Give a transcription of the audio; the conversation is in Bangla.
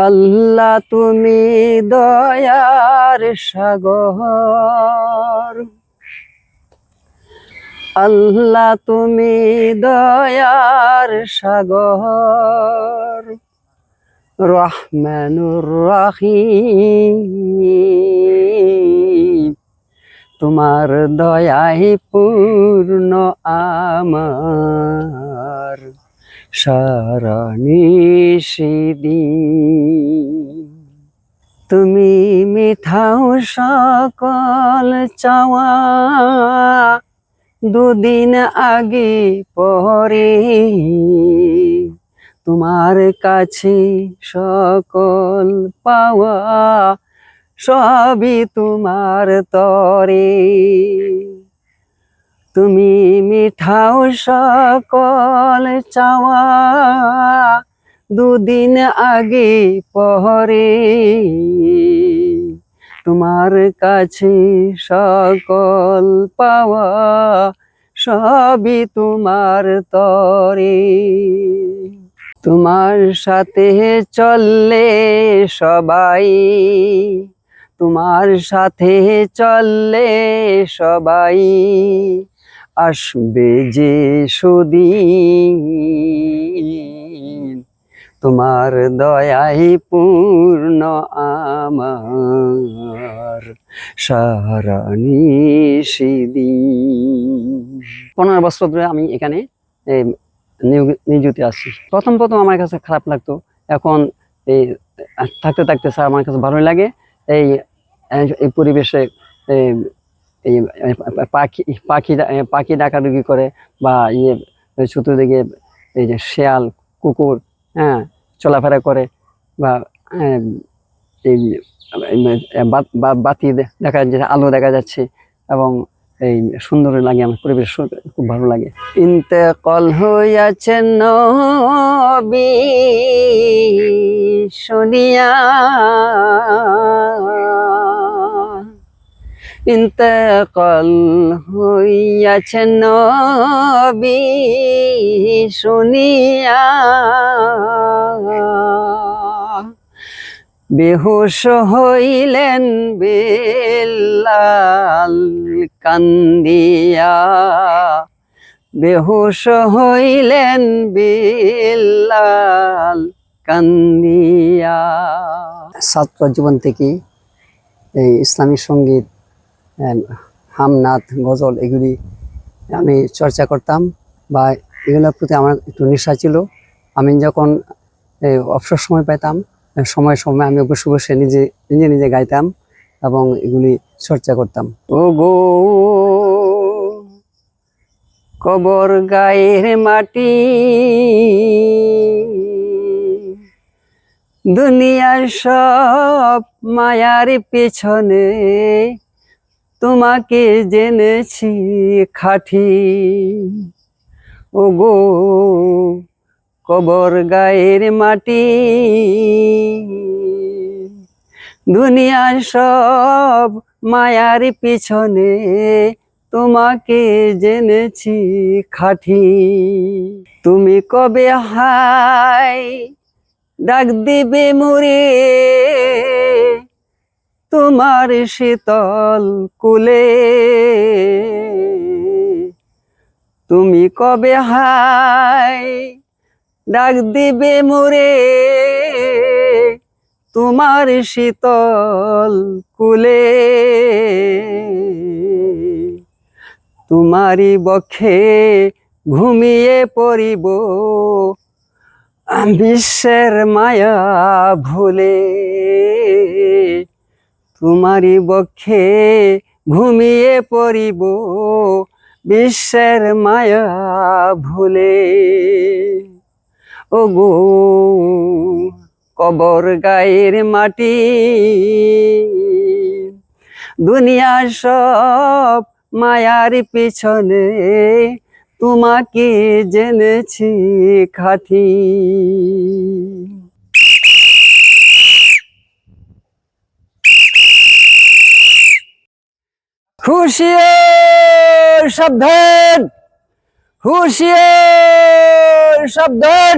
আল্লাহ তুমি দয়ার সাগর। আল্লাহ তুমি দয়ার সাগর। রহমানুর রহিম। তোমার দয়াই পূর্ণ আমার। সারণিসিদিন তুমি মিঠাও সকল চাওয়া। দুদিন আগে পরে তোমার কাছে সকল পাওয়া। সবই তোমার তরে। তুমি মিঠাও সকল চাওয়া। দুদিন আগে পহরে তোমার কাছে সকল পাওয়া, সবই তোমার তরে। তোমার সাথে চললে সবাই, তোমার সাথে চললে সবাই আসবে যে সুদিন। তোমার দয়াই পূর্ণ আমার সারানি সেদিন। পনেরো বছর ধরে আমি এখানে নিয়োজিত আছি। প্রথম প্রথম আমার কাছে খারাপ লাগতো। এখন এই থাকতে থাকতে স্যার আমার কাছে ভালোই লাগে। এই এই পরিবেশে এই পাখি পাখি পাখি ডাকাডুকি করে বা ইয়ে চতুর্দিকে এই যে শেয়াল, কুকুর হ্যাঁ চলাফেরা করে বা এই বাতি দেখা যাচ্ছে, আলো দেখা যাচ্ছে এবং এই সুন্দর লাগে আমার, পরিবেশ খুব ভালো লাগে। ইন্তেকল হইয়াছে নবী, শুনিয়া ইন্তেকল হইয়াছেন নবী শুনিয়া বেহুশ হইলেন বেলাল কান্দিয়া বেহুশ হইলেন বেলাল কান্দিয়া ছাত্র জীবন থেকে এই ইসলামী সংগীত হামনাথ গজল এগুলি আমি চর্চা করতাম বা এগুলোর প্রতি আমার একটু নেশা ছিল। আমি যখন অবসর সময় পেতাম সময় সময় আমি বসে বসে নিজে নিজে নিজে গাইতাম এবং এগুলি চর্চা করতাম। ও গো কবর গায়ের মাটি, দুনিয়ার সব মায়ার পেছনে তোমাকে জেনেছি খাঁটি। ও গো কবর গায়ের মাটি। দুনিয়ার সব মায়ার পিছনে তোমাকে জেনেছি খাঁটি। তুমি কবে হাই ডাক দিবে মুরে তোমার শীতল কুলে। তুমি কবে হাই ডাক দিবে মোরে? তোমার শীতল কুলে। তোমারই বক্ষে ঘুমিয়ে পড়িব বিশ্বের মায়া ভুলে। তোমারই বক্ষে ঘুমিয়ে পড়িব, বিশ্বের মায়া ভুলে। ও গো কবর গায়ের মাটি, দুনিয়ার সব মায়ার পিছনে তোমাকে জেনেছি খাঁটি। হুশিয়ার সাবধান হুশিয়ার সাবধান